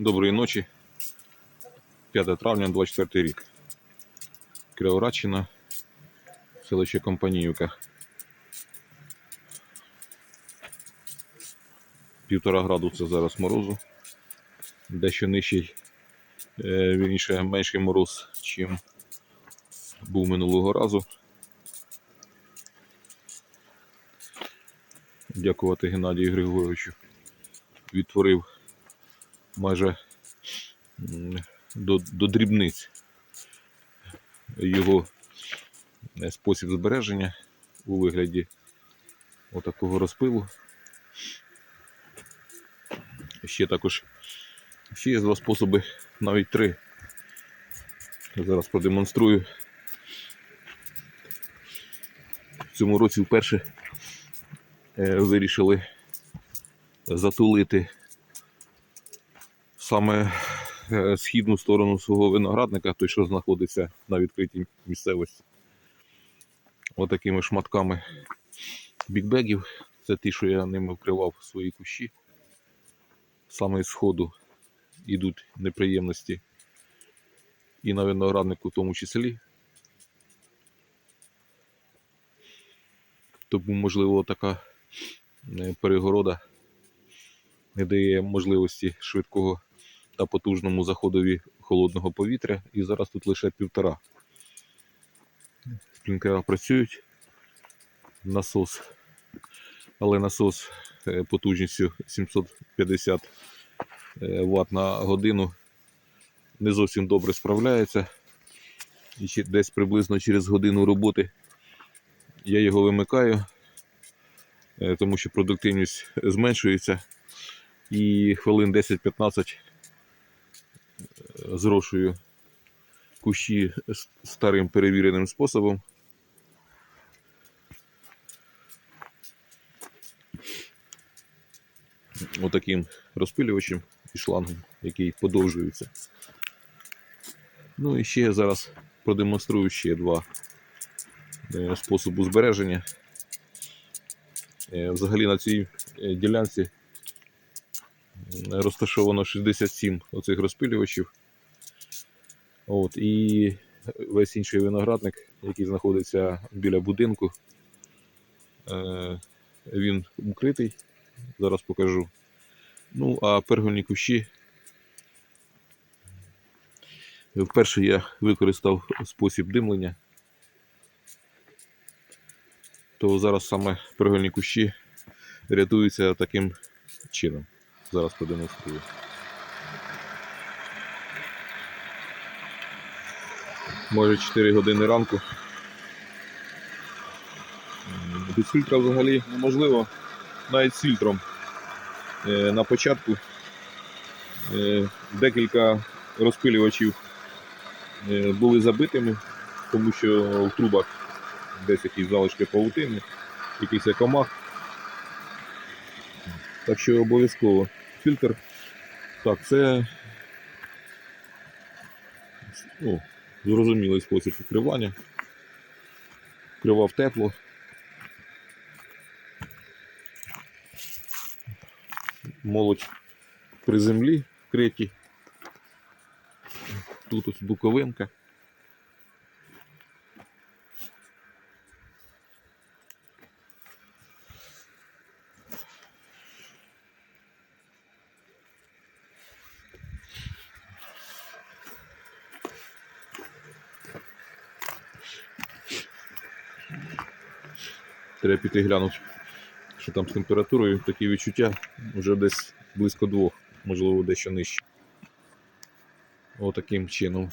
Доброї ночі. 5 травня 24 рік. Кіровоградщина, селище Компаніївка. Півтора градуса зараз морозу. Дещо нижчий, е, вірніше, менший мороз, чим був минулого разу. Дякувати Геннадію Григоровичу. Відтворив майже до, до дрібниць його е, спосіб збереження у вигляді отакого розпилу. Ще також ще є два способи, навіть три. Зараз продемонструю. В цьому році вперше е, вирішили затулити саме е, східну сторону свого виноградника, той, що знаходиться на відкритій місцевості. Отакими шматками бікбегів. Це ті, що я ними вкривав свої кущі. Саме з сходу йдуть неприємності і на винограднику в тому числі. Тому, можливо, така е, перегорода не дає можливості швидкого та потужному заходові холодного повітря. І зараз тут лише півтора. Сплінкера працюють. Насос. Але насос е, потужністю 750 Вт на годину не зовсім добре справляється. І десь приблизно через годину роботи я його вимикаю, е, тому що продуктивність зменшується. І хвилин 10-15 зрошую кущі старим перевіреним способом. Отаким розпилювачем і шлангом, який подовжується. Ну і ще зараз продемонструю ще два е, способи збереження. Е, Взагалі на цій е, ділянці розташовано 67 оцих розпилювачів. От, і весь інший виноградник, який знаходиться біля будинку, е, він укритий. Зараз покажу. Ну, а пергольні кущі. Вперше я використав спосіб димлення. То зараз саме пергольні кущі рятуються таким чином. Зараз продемонструю. Може 4 години ранку. Без фільтра взагалі неможливо. Навіть з фільтром. Е, На початку е, декілька розпилювачів е, були забитими, тому що в трубах десь якісь залишки павутини, якийсь комах. Так що обов'язково фільтр. Так, це ну, зрозумілий спосіб вкривання. Вкривав тепло. Молодь при землі вкриті. Тут ось буковинка. Треба піти глянути, що там з температурою. Такі відчуття вже десь близько двох, можливо, дещо нижче. Отаким чином.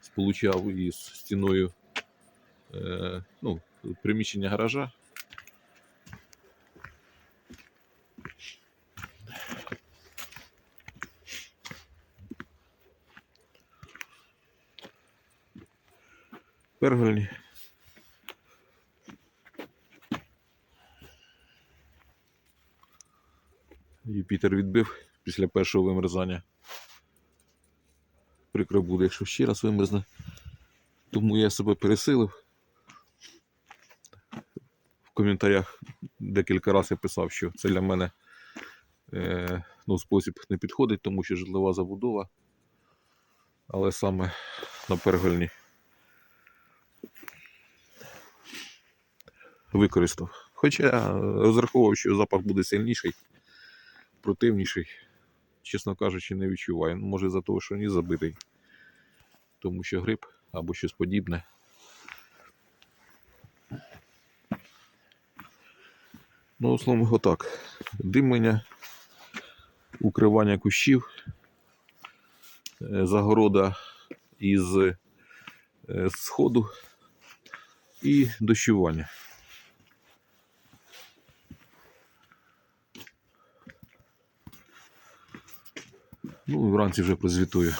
Сполучав із стіною е, ну, приміщення гаража. Пергольні. Юпітер відбив після першого вимерзання. Прикро буде, якщо ще раз вимерзне. Тому я себе пересилив. В коментарях декілька разів я писав, що це для мене е, ну, спосіб не підходить, тому що житлова забудова. Але саме на Пергольні використав. Хоча е, розраховував, що запах буде сильніший, противніший. Чесно кажучи, не відчуваю. Ну, може за того, що ні забитий. Тому що гриб або щось подібне. Ну, основному отак. Димлення, укривання кущів, е, загорода із е, сходу і дощування. Ну, вранці вже прозвітую.